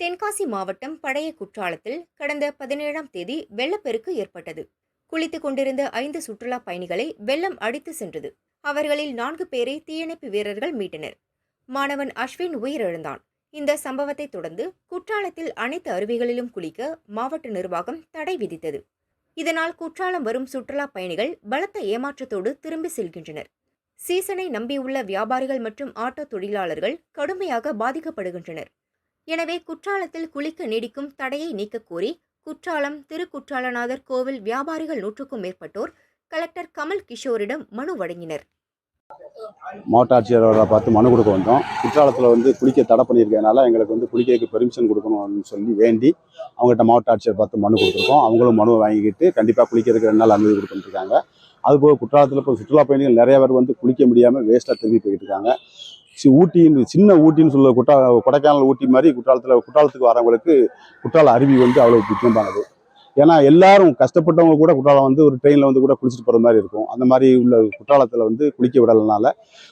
தென்காசி மாவட்டம் பழைய குற்றாலத்தில் கடந்த பதினேழாம் தேதி வெள்ளப்பெருக்கு ஏற்பட்டது. குளித்துக் கொண்டிருந்த ஐந்து சுற்றுலா பயணிகளை வெள்ளம் அடித்து சென்றது. அவர்களில் நான்கு பேரை தீயணைப்பு வீரர்கள் மீட்டனர். மாணவன் அஸ்வின் உயிரிழந்தான். இந்த சம்பவத்தை தொடர்ந்து குற்றாலத்தில் அனைத்து அருவிகளிலும் குளிக்க மாவட்ட நிர்வாகம் தடை விதித்தது. இதனால் குற்றாலம் வரும் சுற்றுலா பயணிகள் பலத்த ஏமாற்றத்தோடு திரும்பி செல்கின்றனர். சீசனை நம்பியுள்ள வியாபாரிகள் மற்றும் ஆட்டோ தொழிலாளர்கள் கடுமையாக பாதிக்கப்படுகின்றனர். எனவே குற்றாலத்தில் குளிக்க நீடிக்கும் தடையை நீக்கக் கோரி குற்றாலம் திருக்குற்றாலநாதர் கோவில் வியாபாரிகள் நூற்றுக்கும் மேற்பட்டோர் கலெக்டர் கமல் கிஷோரிடம் மனு வழங்கினர். மாவட்ட ஆட்சியர் அவரை பார்த்து மனு கொடுக்க வந்தோம். குற்றாலத்தில் வந்து குளிக்க தடை பண்ணியிருக்கனால எங்களுக்கு வந்து குளிக்கிறதுக்கு பெர்மிஷன் கொடுக்கணும்னு சொல்லி வேண்டி அவங்ககிட்ட மாவட்ட ஆட்சியர் பார்த்து மனு கொடுத்துருக்கோம். அவங்களும் மனு வாங்கிக்கிட்டு கண்டிப்பாக குளிக்கிறதுக்கு ரெண்டு நாள் அனுமதி கொடுத்துருக்காங்க அதுபோக குற்றாலத்தில் இப்போ சுற்றுலா பயணிகள் நிறைய பேர் வந்து குளிக்க முடியாமல் வேஸ்ட்டாக திரும்பி போயிட்டு இருக்காங்க. சி- ஊட்டின்னு சின்ன ஊட்டின்னு சொல்ல குற்றால கொடைக்கானல் ஊட்டி மாதிரி குற்றாலத்தில் குற்றாலத்துக்கு வரவங்களுக்கு குற்றால அருவி வந்து அவ்வளோ முக்கியமானது ஏன்னா எல்லாரும் கஷ்டப்பட்டவங்க கூட குற்றாலம் வந்து ஒரு ட்ரெயினில் வந்து கூட குளிச்சுட்டு போகிற மாதிரி இருக்கும். அந்த மாதிரி உள்ள குற்றாலத்தில் வந்து குளிக்க விடலைனால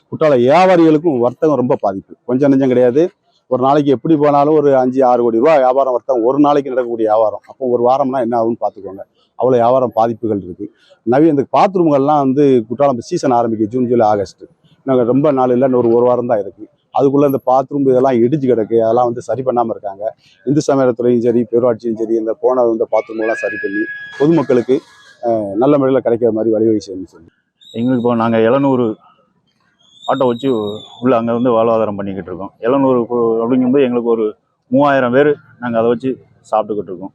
குற்றால வியாபாரிகளுக்கும் வர்த்தகம் ரொம்ப பாதிப்பு. கொஞ்சம் நெஞ்சம் கிடையாது. ஒரு நாளைக்கு எப்படி போனாலும் ஒரு அஞ்சு ஆறு கோடி ரூபா வியாபாரம் வர்த்தகம் ஒரு நாளைக்கு நடக்கக்கூடிய வியாபாரம். அப்போ ஒரு வாரம்னா என்ன ஆகும்னு பார்த்துக்கோங்க. அவ்வளோ வியாபாரம் பாதிப்புகள் இருக்குது நவி இந்த பாத்ரூம்கள்லாம் வந்து குற்றாலம் சீசன் ஆரம்பிக்கும் ஜூன் ஜூலை ஆகஸ்ட். நாங்கள் ரொம்ப நாள் இல்லை ஒரு ஒரு வாரம் தான் இருக்குது அதுக்குள்ளே இந்த பாத்ரூம் இதெல்லாம் இடிஞ்சு கிடக்கு. அதெல்லாம் வந்து சரி பண்ணாமல் இருக்காங்க. இந்து சமயத்துறையும் சரி பேரூராட்சியும் சரி இந்த போன இந்த பாத்ரூம்லாம் சரி பண்ணி பொதுமக்களுக்கு நல்ல முறையில் கிடைக்கிற மாதிரி வழிவகை செய்யணும்னு சொல்லி. எங்களுக்கு இப்போ நாங்கள் எழுநூறு ஆட்டோ வச்சு உள்ள அங்கே வந்து வாழ்வாதாரம் பண்ணிக்கிட்டு இருக்கோம். எழுநூறு அப்படிங்கும்போது எங்களுக்கு ஒரு மூவாயிரம் பேர் நாங்கள் அதை வச்சு சாப்பிட்டுக்கிட்டு இருக்கோம்.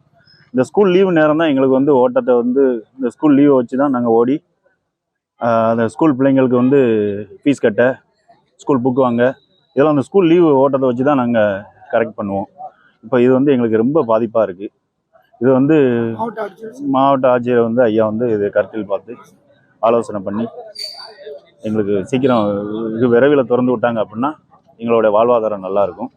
இந்த ஸ்கூல் லீவு நேரம் தான் எங்களுக்கு வந்து ஓட்டத்தை வந்து இந்த ஸ்கூல் லீவை வச்சு தான் நாங்கள் ஓடி அந்த ஸ்கூல் பிள்ளைங்களுக்கு வந்து ஃபீஸ் கட்ட ஸ்கூல் புக் வாங்க இதெல்லாம் அந்த ஸ்கூல் லீவு ஓட்டத்தை வச்சு தான் நாங்கள் கரெக்ட் பண்ணுவோம். இப்போ இது வந்து எங்களுக்கு ரொம்ப பாதிப்பாக இருக்குது இது வந்து மாவட்ட ஆட்சியர் வந்து ஐயா வந்து இது கருத்தில் பார்த்து ஆலோசனை பண்ணி எங்களுக்கு சீக்கிரம் வெகு விரைவில் திறந்து விட்டாங்க அப்படின்னா எங்களுடைய வாழ்வாதாரம் நல்லா இருக்கும்